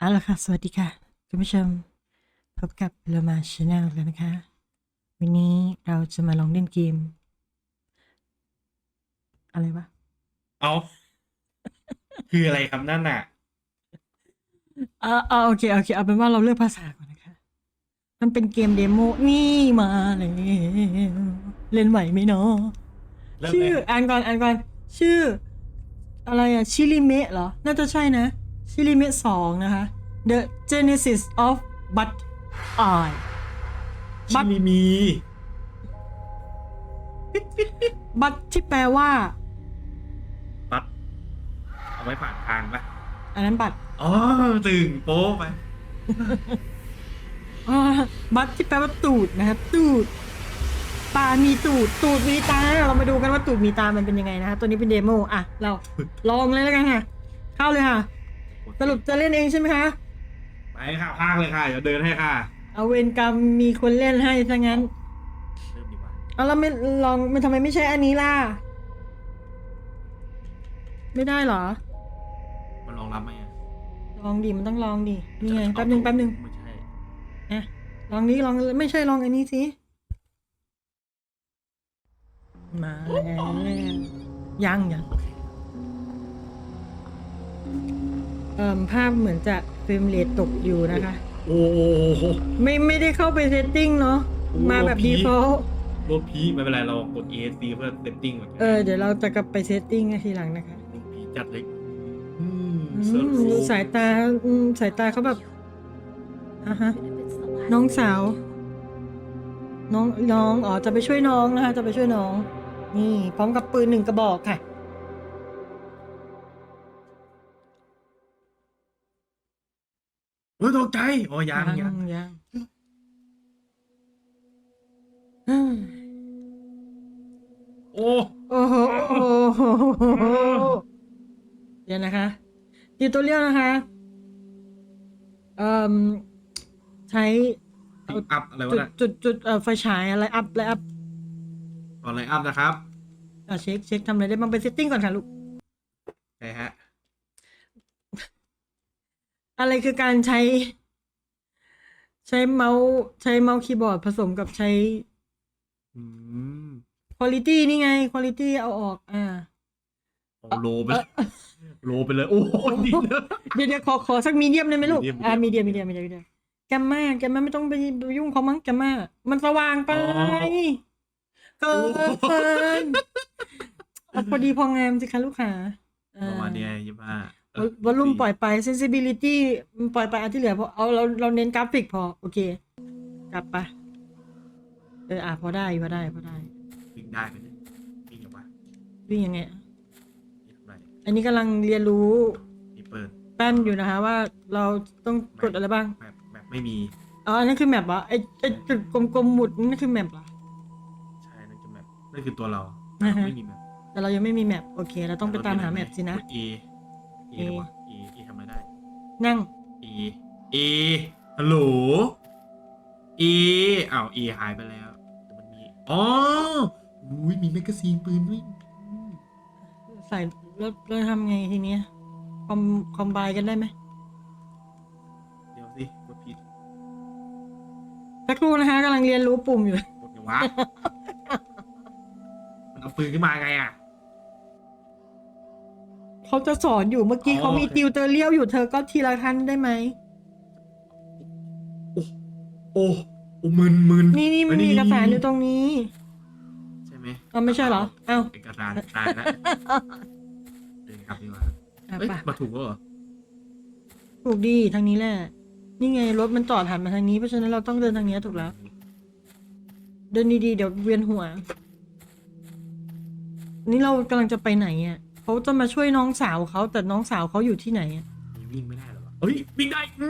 เอาละค่ะ สวัสดีค่ะ คุณผู้ชม พบกับเรามาชาแนลแล้วนะคะ วันนี้เราจะมาลองเล่นเกม อะไรวะ เอาคืออะไรครับนั่นน่ะเออเออโอเค โอเค เอาเป็นว่าเราเลือกภาษาก่อนนะคะ มันเป็นเกมเดโมนี่มาเลยเล่นไหวไหมเนาะเริ่มชื่อเลยอ่านก่อนอ่านก่อน ชื่อ อะไรอะชิลิเมะเหรอ น่าจะใช่นะ ชิลิเมะสองนะคะ The Genesis of But I ชิมิมี บัตที่แปลว่าปัดเอาไว้ผ่านทางปะอันนั้นบัตรอ๋อตึงโป๊ะไปอ่าบัตที่แปลว่าตูดนะครับตูด ตา มีตูด ตูดมีตา เรามาดูกันว่าตูดมีตามันเป็นยังไงนะคะตัวนี้เป็นเดโมอะ เราลองเลยแล้วกันค่ะ เข้าเลยค่ะ สรุปจะเล่นเองใช่ไหมคะ ไปค่ะพากเลยค่ะเดี๋ยวเดินให้ค่ะเอาเวรกรรมมีคนเล่นให้ซะงั้น เริ่มดีกว่าเอาแล้วไม่ลองมันทำไมไม่ใช่อันนี้ล่ะ ไม่ได้เหรอ มันลองรับไหมอะลองดิมันต้องลองดินี่ไงแป๊บหนึ่งแป๊บหนึ่งไม่ใช่อะลองนี้ลองไม่ใช่ลองอันนี้สิมาแล้วยังยังโอเค เอ่อภาพเหมือนจะเฟรมเรทตกอยู่นะคะ โอ้โหไม่ไม่ได้เข้าไปเซตติ้งเนาะโอ้มาแบบพีดีคฟอลรถพีไม่เป็นไรเรากด ESC เพื่อเซตติ้งเหมือนกัเออเดี๋ยวเราจะกลับไปเซตติ้งทีหลังนะคะรถพีจัดเลยอืมอืเซิร์ฟมโฟดูสายตาอืมสายตาเขาแบบอะฮะ น้องสาว น้องน้องอ๋อจะไปช่วยน้องนะคะจะไปช่วยน้อง นี่ พร้อมกับปืนหนึ่งกระบอกค่ะ เฮ้ยตกใจอ๋อยังยังยังอืมโอ้โอ้โหโอ้โหเดี๋ยวนะคะติวตัวเรียลนะคะเอ่มใช้ปิกอัพอะไรวะจุดน่ะจุดจุดเอ่อไฟฉายอะไรอัพอะไรอัพตอนไลน์อัพนะครับอะเช็คเช็คทำอะไรได้บ้างไปเซตติ้งก่อนค่ะลูกใช่ฮะ อะไรคือการใช้ ใช้เมาส์ใช้เมาส์คีย์บอร์ดผสมกับใช้ อืม quality นี่ไง quality เอาออก อ่า เอาโลไปเลยโลไปเลย โอ้โหดีเลย เดี๋ยวเดี๋ยวขอขอสักมีเดียมได้ไหมลูก medium อ่ามีเดียมมีเดียมมีเดียมมีเดียมแกมมาแกมมาไม่ต้องไปยุ่งเขามั้งแกมมามันสว่างไปเกินเอาพอดีพองามสิคะลูกค้าอ่ ประมาณเนี้ยยี่ห้า ววอลลุ่มปล่อยไป sensibility ปล่อยไปอันที่เหลือพอเอาเราเราเน้นกราฟิกพอ โอเค กลับไปเอออะพอได้พอได้พอได้ วิ่งได้ไหมเนี่ยวิ่งอย่างว่าวิ่งยังไงนี่ทำไรอันนี้กำลังเรียนรู้มีเปิดแป้นอยู่นะคะว่าเราต้องกดอะไรบ้างแบบแบบไม่มี อ๋อ อันนั้นคือแมปเหรอไอไอจุดกลมๆหมุดนั่นคือแมปเหรอ ใช่นั่นคือแบบนั่นคือตัวเราอ่าฮะ ไม่มีแบบแต่เรายังไม่มีแมปโอเค เราต้องไปตามหาแมปสินะ กด E E ทำไม E E ทำอะไรได้ นั่ง E E ฮัลโหล E อ้าว E หายไปแล้วแต่มันมีอ๋ออุ้ยมีแมกกาซีนปืนด้วยใส่แล้วเราทำไงทีเนี้ยคอมคอมไบกันได้ไหมเดี๋ยวสิกดผิดสักครู่นะคะกำลังเรียนรู้ปุ่มอยู่ กดไงวะ มันเอาปืนขึ้นมาไงอะ เขาจะสอนอยู่เมื่อกี้อ๋อเขามีโอเค ติวเตอร์เรียวอยู่เธอก็ทีละท่านได้ไหม โอ้โอ้มึนมึนนี่นี่มันมีเอกสารอยู่ตรงนี้ ใช่ไหมอ๋อไม่ใช่เหรอเอ้าเอกสารตายแล้วเดินครับดีกว่าอะเอ้ยไปมาถูกแล้วเหรอถูกดีทางนี้แหละ นี่ไงรถมันจอดหันมาทางนี้เพราะฉะนั้นเราต้องเดินทางนี้ถูกแล้ว เดินดีๆเดี๋ยวเวียนหัว นี่เรากำลังจะไปไหนอะ เขาจะมาช่วยน้องสาวเขาแต่น้องสาวเขาอยู่ที่ไหนอะมีวิ่งไม่ได้เหรอวะเฮ้ยวิ่งได้อื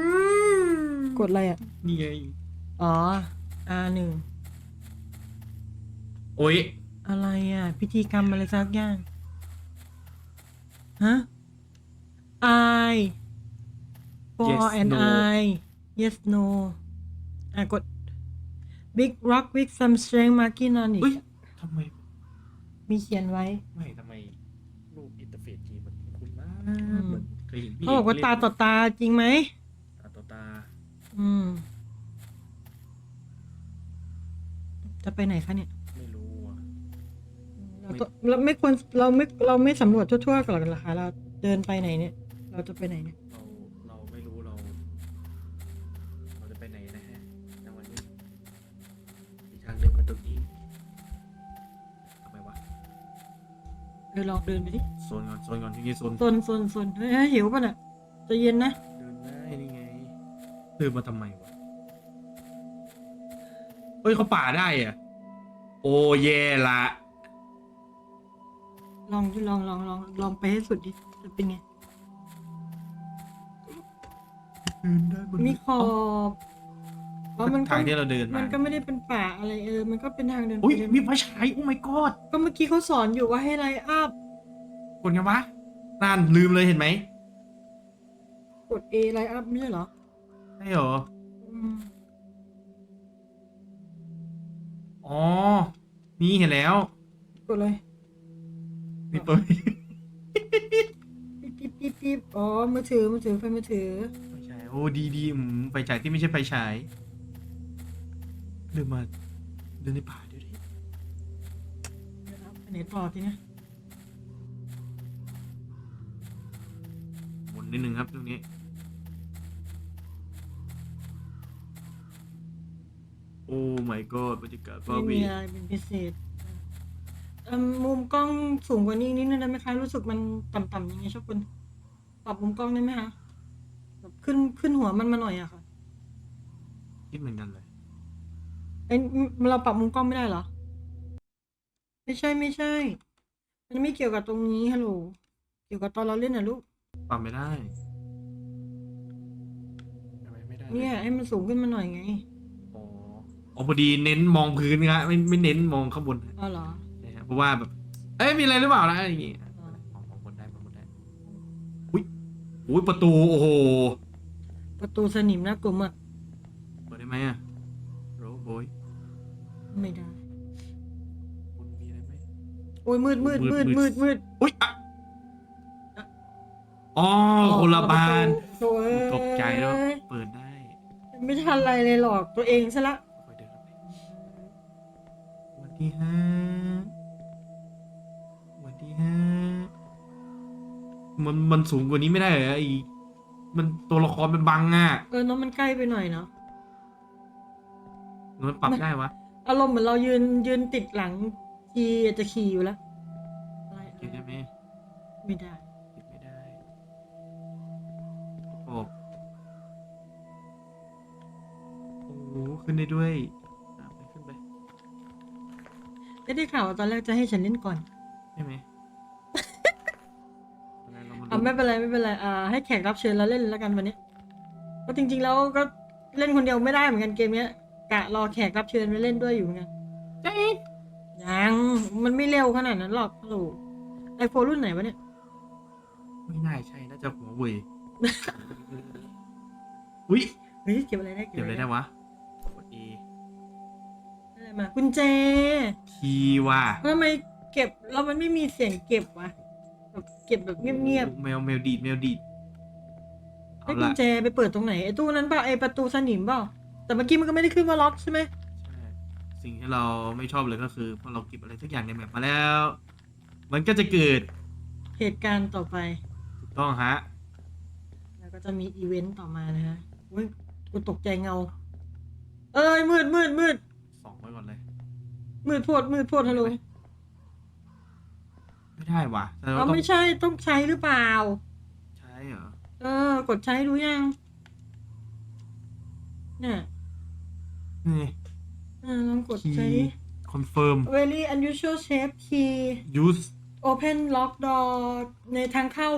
มกดอะไรอะ นี่ไงอ๋อ R หนึ่งโอ้ยอะไรอะ พิธีกรรมอะไรสักอย่างฮะ I for Yes, and no. I yes no อะกด big rock with some strength marking on เฮ้ย it ทำไมมีเขียนไว้ ไม่ทำไมรูปอิน เทอร์เฟซเกมมันคุ้นๆนะอืมเหมือนเคยเห็นพี่เขาบอกว่าตาต่อตาจริงไหมอืม จะไปไหนคะเนี่ย ไม่รู้อะเราต้องเราไม่ควรเราไม่เราไม่สำรวจทั่วๆก่อนเหรอคะเราเดินไปไหนเนี่ย เราจะไปไหนเนี่ย เดินลองเดินไปดิโซนก่อนโซนก่อนที่นี่โซนโซนโซนโซนเฮ้ยเฮ้ยหิวป่ะน่ะใจะเย็นนะเดินได้นี่ไงเดินมาทำไมวะเฮ้ยเขาป่าได้อะโอ้แย่ละลองลองลองลองลองไปให้สุดดิจะเป็นไง เดินได้บนมีขอบเพ ราะมันก็ทางที่เราเดินมัมานก็ไม่ได้เป็นป่าอะไรเออ มันก็เป็นทางเดินอุ้ยไปเดินมีไฟฉายโอ้ my god ก็เมื่อกี้เขาสอนอยู่ว่าให้ไลน์อัพกดไงวะนั่นลืมเลยเห็นไหมกด A ไลน์อัพไม่ใช่เหรอใช่เหรอ อืมอ๋อ นี่เห็นแล้วกดเลยนี่ตัวปิ๊บปิ๊บปิ๊บปิ๊บอ๋อมือถือมือถือไฟมือถือ ไฟฉายโอ้ดีดีอืมไฟฉายที่ไม่ใช่ไฟฉาย เดินมาเดินในป่าเดี๋ยวดิเดี๋ยวนะไปไหนต่อทีเนี้ยหมุนนิดนึงครับตรงนี้ โอ้ my god บรรยากาศบาไม่ร์มีบีอะไรเป็นพิเศษเอิ่มมุมกล้องสูงกว่านี้อีกนิดนึงได้ไหมคะ รู้สึกมันต่ำๆอย่างเงี้ยชอบคุณปรับมุมกล้องได้ไหมคะแบบขึ้นขึ้นหัวมันมาหน่อยอะค่ะ คิดเหมือนกันเลย เอ้ยเราปรับมุมกล้องไม่ได้เหรอ ไม่ใช่ไม่ใช่ มันไม่เกี่ยวกับตรงนี้ฮัลโหล เกี่ยวกับตอนเราเล่นนะลูก ปรับไม่ได้ทำไมไม่ได้เนี่ยให้มันสูงขึ้นมาหน่อยไงอ๋ออ๋อพอดีเน้นมองพื้นครับไม่ไม่เน้นมองข้างบนอ๋อเหรอนะฮะเพราะว่าแบบ เอ้ยมีอะไรหรือเปล่านะอะไรอย่างงี้อ๋อ มองมองบนได้มองบนได้อุ้ยอุ้ยประตูโอ้โหประตูสนิมนะกลัวมากเปิดได้ไหมอะโรบอย ไม่ได้บนมีอะไรไหมโอ้ยมืดมืดมืมืดดมืมืดดมืดอุ้ยอะอ๋อคนละบานโอ้ยตกใจแล้วเปิดได้ไม่ทันอะไรเลยหรอกตัวเองซะละค่อยเดินเข้าไปสวัสดีฮะสวัสดีฮะมันมันสูงกว่านี้ไม่ได้เหรอไอมันตัวละครเป็นบังอะเออน้องมันใกล้ไปหน่อยเนาะมันปรับได้วะ อารมณ์เหมือนเรายืนยืนติดหลังทีจะขี่อยู่แล้วอะไรเก็บได้ไหมไม่ได้เก็บไม่ได้โอ้โอ้โหขึ้นได้ด้วยอะไปขึ้นไปไม่ได้ข่าวว่าตอนแรกจะให้ฉันเล่นก่อนใช่ไหมตอนแรกเรามาอ่าไม่เป็นไรไม่เป็นไรอ่าให้แขกรับเชิญเราเล่นแล้วกันวันนี้ก็จริง ๆ แล้วก็เล่นคนเดียวไม่ได้เหมือนกันเกมเนี้ย กะรอแขกรับเชิญไปเล่นด้วยอยู่เหมือนกันเจ๊ะยังมันไม่เร็วขนาดนั้นหรอกฮัลโหลไอโฟนรุ่นไหนวะเนี่ย ไม่น่าใช่น่าจะหัวเว่ยอุ้ยเฮ้ยเก็บอะไรได้เก็บอะไรได้วะกด E ได้อะไรมากุญแจ คีย์ว่ะทำไมเก็บแล้วมันไม่มีเสียงเก็บวะแบบเก็บแบบเงียบแมวแมวดีดแมวดีดๆเอาให้กุละญแจไปเปิดตรงไหนไอตู้นั้นเปล่าไอประตูสนิมเปล่า แต่เมื่อกี้มันก็ไม่ได้ขึ้นว่าล็อกใช่ไหมใช่สิ่งที่เราไม่ชอบเลยก็คือพอเราเก็บอะไรสักอย่างในแมปมาแล้ว มันก็จะเกิดเหตุการณ์ต่อไป ถูกต้องฮะ แล้วก็จะมีอีเวนต์ต่อมานะฮะอุ้ยกูตกใจเงา เอ้ยมืดมืดมืดสองไว้ก่อนเลย มืดโพดมืดโพดฮัลโหลไม่ได้ว่ะแต่เราเราต้องไม่ใช่ต้องใช้หรือเปล่า ใช้เหรอ เออ กดใช้ดูยังเนี่ย นี่เออลองกดคีใช้ดิย์คอนเฟิร์ม very unusual shape key use open lock door ในทางเข้า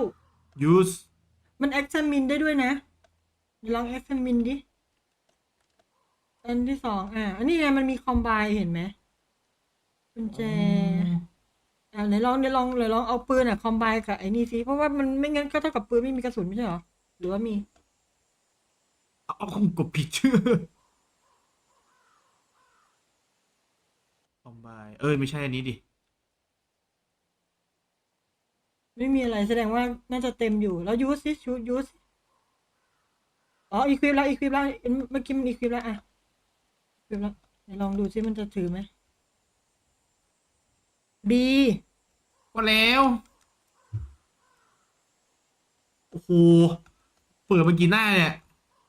use มัน examine ได้ด้วยนะลอง examine ดิ อันที่สองอะ อันนี้ไงมันมี combine เห็นไหมกุญแจ อ่าไหนลองเดี๋ยวลองเลยลองเอาปืนอะ combine กับไอ้นี่สิ เพราะว่ามันไม่งั้นก็เท่ากับปืนไม่มีกระสุนไม่ใช่เหรอ หรือว่ามี เอาคงกดผิดชื่อ คอมไบเอ้ย ไม่ใช่อันนี้ดิ ไม่มีอะไรแสดงว่าน่าจะเต็มอยู่ แล้วยูสสิชูยูสอ๋ออีควิปแล้วอีควิปแล้วเอ็นเมื่อกี้มันอีควิปแล้วอะอีควิปแล้วเดี๋ยวลองดูซิมันจะถือไหมบีก็แล้วโอ้โหเปิดมากี่หน้าเนี่ย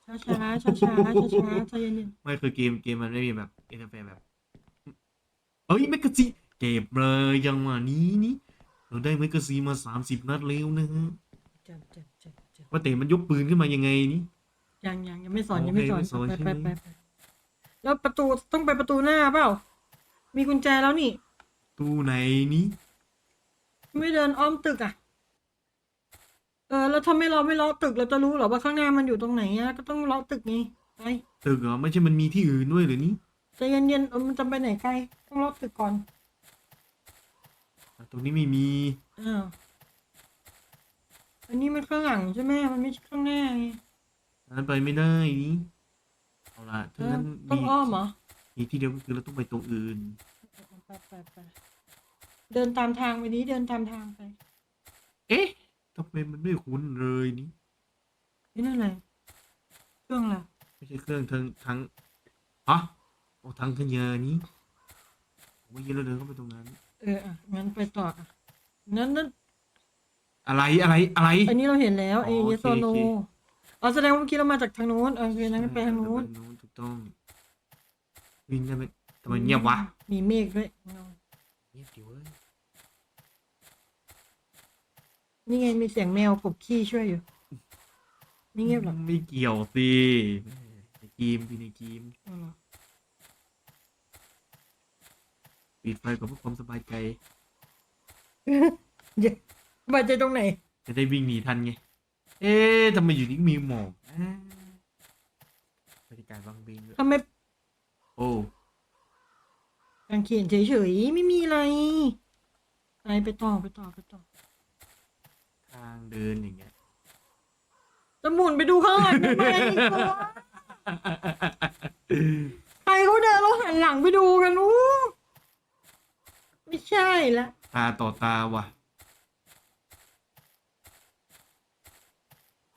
ช้าช้าช้าช้าช้าช้าช้าใจเย็นไม่คือเกมเกมมันไม่มีแบบอินเทอร์เฟซแบบ เอ้ยแมกกาซีนเก็บเลยจังหวะนี้นี่ เราได้แมกกาซีนมาสามสิบนัดแล้วนะฮะๆจับจับจับจับว่าแต่มันยกปืนขึ้นมายังไงนี่ ยังยังยังไม่สอนโอเคยังไม่สอนไม่สอนไปใช่ไปไหม ไปไปแล้วประตูต้องไปประตูหน้าเปล่า มีกุญแจแล้วนี่ ตู้ไหนนี่ ไม่เดินอ้อมตึกอะ เออแล้วถ้าไม่ล็อกไม่ล็อกตึกเราจะรู้เหรอว่าข้างหน้ามันอยู่ตรงไหนอะก็ต้องล็อกตึกไงไปตึกเหรอไม่ใช่มันมีที่อื่นด้วยเหรือนี่ ใจเย็นๆเออมันจะไปไหนไกลต้องล็อกตึกก่อนอะตรงนี้ไม่มีอ้าวอันนี้มันข้างหลังใช่ไหมมันไม่ใช่ข้างหน้าไงนั้นไปไม่ได้นี่เอาละเอถ้าองั้นต้องอ้อมเหรอมีที่เดียวก็คือเราต้องไปตรงอื่นไปไปไปเดินตามทางไปนี้เดินตามทางไป เอ๊ะทำไมมันไม่คุ้นเลยนี่นี่นั่นอะไรเครื่องอะไรไม่ใช่เครื่องทั้งทั้งฮะ โอ้ทั้งขยะนี้โอ้ยเราเดินเข้าไปตรงนั้น เอออะงั้นไปต่ออะนั้นนั้นอะไรอะไรอะไร อันนี้เราเห็นแล้วเออ๋อเยโอเคโซโนโอเค อ๋อแสดงว่าเมื่อกี้เรามาจากทางโน้นโอเคนั้นไปทางโน้นไปทางโน้นถูกต้อง วิ่งได้ไหมทำไมเงียบวะมีเมฆด้วยเงาเงียบดิเว้ยนี่ไงมีเสียงแมวกบขี้ช่วยอยู่ไม่เงียบหรอกไม่เกี่ยวสิในเกมสิในเกมเอาเหรอ ปิดไฟกับเพื่อความสบายใจเดี๋ยวสบายใจตรงไหน จะได้วิ่งหนีทันไง เอ๊ะทำไมอยู่นี่มีหมอกอ่าบรรยากาศบางเบงด้วยทำไมโอ้กางเขียนเฉยๆ ไม่มีอะไร ไปไปต่อไปต่อไปต่อทางเดินอย่างเงี้ย จะหมุนไปดูข้างหลังทำไมกลัวใครเขาเดินเราหันหลังไปดูกันอู้ ไม่ใช่ละตาต่อตาว่ะ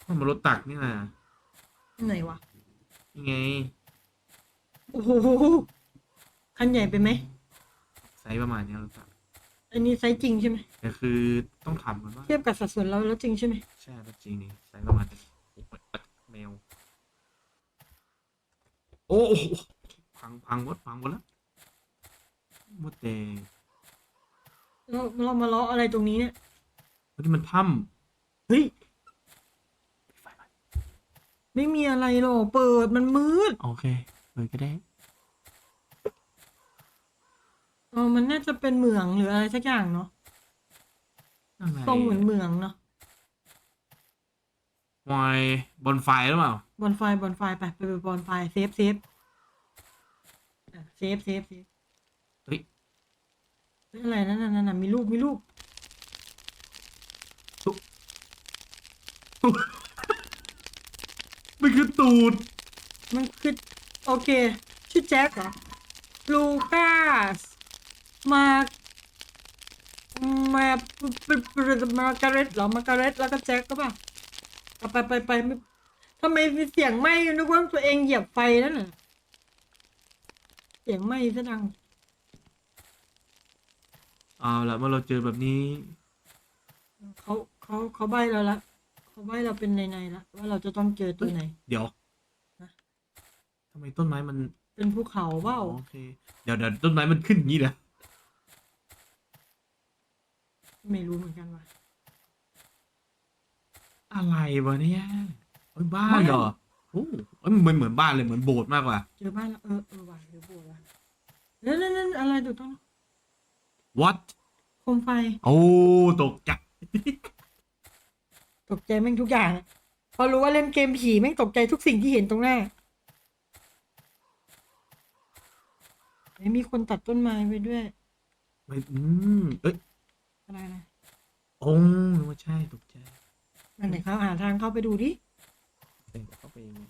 มันมารถตักนี่นะไหนวะนี่ไง โอ้โหคันใหญ่ไปไหมไซส์ประมาณเนี้ยรถตัก อันนี้ไซส์จริงใช่ไหมแต่คือต้องทำมันว่า เทียบกับสัดส่วนเราแล้วจริงใช่ไหมใช่รถจริงนี่ไซส์ประมาณนี้โอ้ยแมว โอ้โหพังพังหมดพังหมดแล้วหมดแต่ เราเรามาล้ออะไรตรงนี้เนี่ยเฮ้ยนี่มันถ้เฮ้ยำไฟไหม้ไม่มีอะไรหรอกเปิดมันมืดโอเคเลยก็ได้ เออมันน่าจะเป็นเหมืองหรืออะไรสักอย่างเนาะอะไรทรงเหมือนเหมืองเนาะวายบนไฟหรือเปล่า บอลไฟบอลไฟไปไปไปบอลไฟเซฟเซฟอะเซฟเซฟเซฟเฮ้ยเฮ้ย อะไรนั่นน่ะนั่นน่ะมีรูปมีรูปมันคือตูด มันคือโอเค ชื่อแจ็คเหรอลูคัสมามามาการ์เร็ตเหรอมาการ์เร็ตแล้วก็แจ็คก็ป่ะเอาไปไปไปไม่ทำไมมีเสียงไหม้นึกว่าตัวเองเหยียบไฟนั่นน่ะเสียงไหม้ซะดัง เอาละเมื่อเราเจอแบบนี้เขาเขาเขาใบเราละเขาใบเราเป็นในในๆละว่าเราจะต้องเจอตัวไหน เดี๋ยวฮะทำไมต้นไม้มันเป็นภูเขาเปล่าโอเค เดี๋ยวเดี๋ยวต้นไม้มันขึ้นอย่างนี้เหรอไม่รู้เหมือนกันว่ะอะไรวะเนี่ยเฮ้ยบ้านเหรอโอ้เอ้ยมันเหมือนบ้านเลยเหมือนโบสถ์มากกว่าเจอบ้านแล้วเออเออว่ะเดี๋ยวโบดว่ะแล้วนั่นนั่นอะไรถูกต้อง what โคมไฟ โอ้ตกใจตกใจแม่งทุกอย่างอะพอรู้ว่าเล่นเกมผีแม่งตกใจทุกสิ่งที่เห็นตรงหน้าไม่มีคนตัดต้นไม้ไปด้วยไม่อืมเอ้ยอะไรนะองไม่ใช่ตกใจอันไหนเขาหาทางเข้าไปดูดิเอ้ยเข้าไปยังไง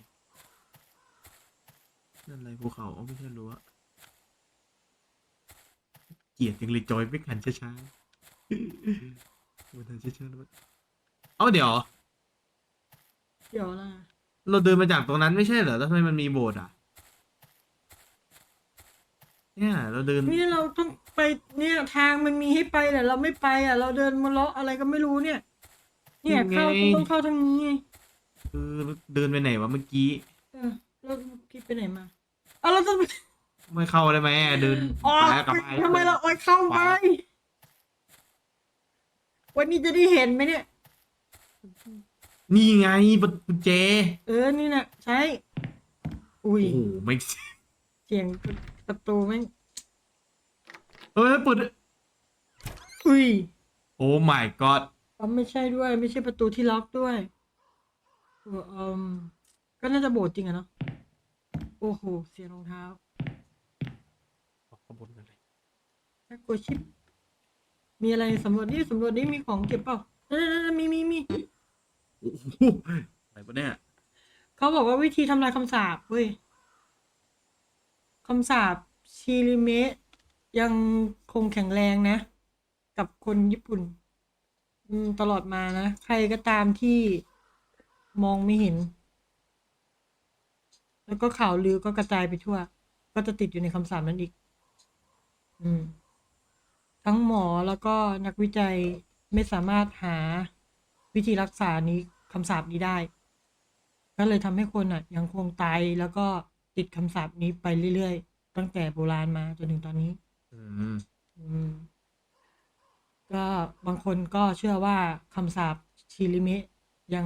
นั่นอะไรภูเขาอ๋อไม่ใช่รั้ว เกลียดจังเลยจอยไม่ขันช้าๆมันทันช้าๆแล้วมันเอ้าเดี๋ยว เดี๋ยวนะเราเดินมาจากตรงนั้นไม่ใช่เหรอแล้วทำไมมันมีโบสถ์อะ เนี่ย เราเดิน นี่เราต้องไปเนี่ยทางมันมีให้ไปแต่เราไม่ไปอะ เราเดินมาเลาะอะไรก็ไม่รู้เนี่ย เนี่ยเข้ายังไง ต้องเข้าทางนี้ไงเออเดินไปไหนวะเมื่อกี้ เออเราคิดไปไหนมาเอาเราต้อง ไปไม่เข้าได้ไหมอะเดินอ๋อไปแล้วกลับไปทำไมเราเอาเข้าไป วันนี้จะได้เห็นไหมเนี่ย นี่ไงประตูเจ เออ นี่น่ะใช่ อุ้ยโอ้โหไม่เสียงประตูแม่งเฮ้ยเปิด อุ้ย โอ้ my god อ๋อไม่ใช่ด้วย ไม่ใช่ประตูที่ล็อกด้วยเออเอมก็น่าจะโบสถ์จริงอะเนาะ โอ้โห เสียงรองเท้า ขบวนกันเลย น่ากลัวชิบมีอะไรสำรวจนี่สำรวจนี่มีของเก็บเปล่านั่นนั่นมีมีมีโอ้โหอะไรปะเนี่ยเขาบอกว่าวิธีทำลายคำสาปเว้ยคำสาปชิริเมะยังคงแข็งแรงนะ กับคนญี่ปุ่น อืมตลอดมานะ ใครก็ตามที่มองไม่เห็น แล้วก็ข่าวลือก็กระจายไปทั่ว ก็จะติดอยู่ในคำสาปนั้นอีก อืม ทั้งหมอแล้วก็นักวิจัยไม่สามารถหาวิธีรักษานี้คำสาปนี้ได้ ก็เลยทำให้คนอะ ยังคงตายแล้วก็ติดคำสาปนี้ไปเรื่อยๆ ตั้งแต่โบราณมาจนถึงตอนนี้ อืม อืม ก็บางคนก็เชื่อว่าคำสาปชิริเมะยัง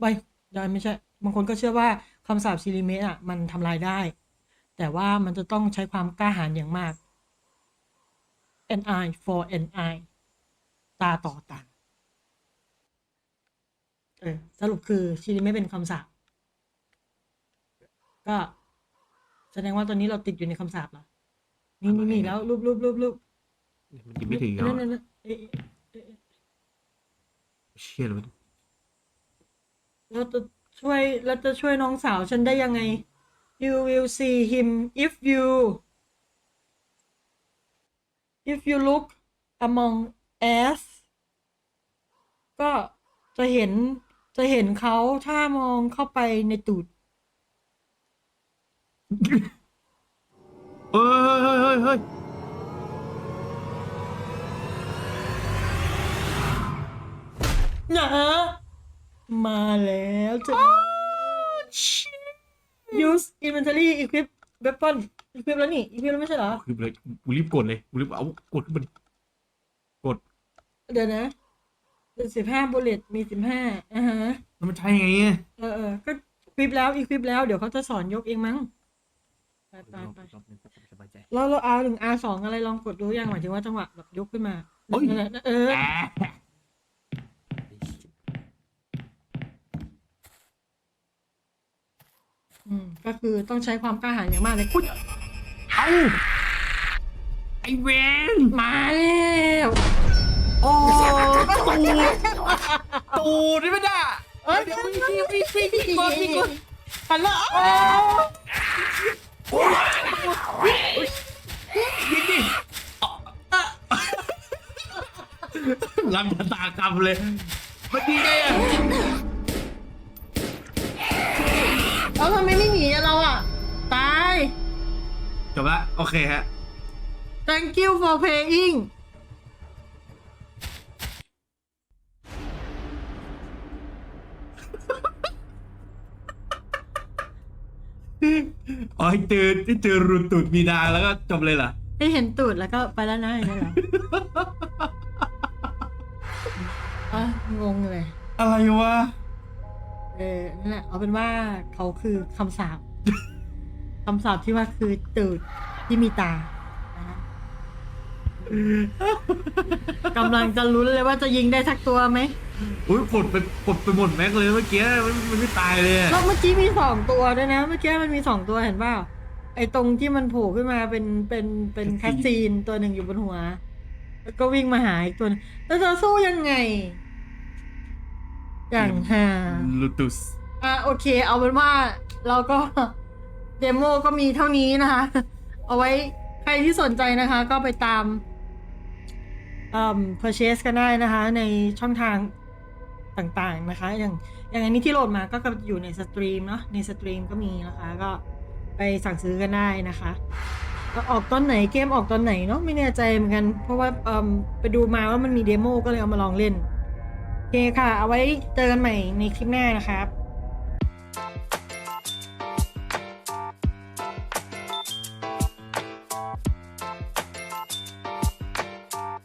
ไม่ยังไม่ใช่ บางคนก็เชื่อว่าคำสาปชิริเมะอะ มันทำลายได้ แต่ว่ามันจะต้องใช้ความกล้าหาญอย่างมาก an eye for an eye ตาต่อตาเออสรุปคือชิริเมะเป็นคำสาปก็แสดงว่าตอนนี้เราติดอยู่ในคำสาปเหรอ นี่นี่นี่แล้วรูปรูปรูปรูปมันยังไม่ถึงเหรอนั่นนั่นนั่นเอ๊ะเอ๊ะเอ๊ะเชี่ยเลยเราจะช่วยเราจะช่วยน้องสาวฉันได้ยังไง you will see him if you if you look among us ก็จะเห็นจะเห็นเขาถ้ามองเข้าไปในตูด เฮ้ยเฮ้ยเฮ้ยเฮ้ยนะมาแล้วจ้ะ use inventory equip weapon equip แล้วนี่ equip แล้วไม่ใช่เหรอคือเลยกูรีบกดเลยกูรีบเอากดขึ้นมาดิกดเดี๋ยวนะสิบห้าบุลเลตมีสิบห้าอ่าฮะแล้วมันใช่ไงอะเออเออก็คลิปแล้วอีคลิปแล้วเดี๋ยวเขาจะสอนยกเองมั้งไปไปไปรอบนึงสบายใจเราเราเอาหนึ่ง R สองอะไรลองกดดูยังหมายถึงว่าจังหวะแบบยกขึ้นมาโอ้ยนั่นแหละเอออะอืมก็คือต้องใช้ความกล้าหาญอย่างมากเลยคุณ เอ้าไอเวนมาแล้วโอ้ตูดตูดนี่ไม่ได้เอ้ยเดี๋ยวมีมีมีมีกดมีกดหันแล้วยิงดิลำชะตากรรมเลยมันดีไงอะแล้วทำไมไม่หนีอะเราอะตาย จบละโอเคฮะ thank you for playing อ๋อให้เจอให้เจอรุนตูดมีดาแล้วก็จบเลยเหรอให้เห็นตูดแล้วก็ไปแล้วนะอย่างนี้เหรออะงงเลย อะไรวะ เออนั่นแหละเอาเป็นว่าเขาคือคำสาป คำสาปที่ว่าคือตูดที่มีตานะฮะกำลังจะลุ้นเลยว่าจะยิงได้สักตัวไหมอุ้ยปลดไปปลดไปหมดแม็กเลยเมื่อกี้มันมันไม่ตายเลยอะแล้วเมื่อกี้มีสองตัวด้วยนะ เมื่อกี้มันมีสองตัวเห็นเปล่าไอ้ตรงที่มันโผล่ขึ้นมาเป็นเป็นเป็นคัสซีนตัวหนึ่งอยู่บนหัว แล้วก็วิ่งมาหาอีกตัวหนึงแล้วจะสู้ยังไง อย่างห่าลูตุส อะโอเค เอาเป็นว่าเราก็ เดโมก็มีเท่านี้นะคะ เอาไว้ใครที่สนใจนะคะ ก็ไปตามเอ่อ purchase กันได้นะคะ ในช่องทางต่างๆนะคะ อย่างอย่างอันนี้ที่โหลดมาก็อยู่ในสตรีมเนาะในสตรีมก็มีนะคะ ก็ไปสั่งซื้อกันได้นะคะออกตอนไหนเกมออกตอนไหนเนาะไม่แน่ใจเหมือนกัน เพราะว่าไปดูมาว่ามันมีเดโมก็เลยเอามาลองเล่น โอเคค่ะ เอาไว้เจอกันใหม่ในคลิปหน้านะครับ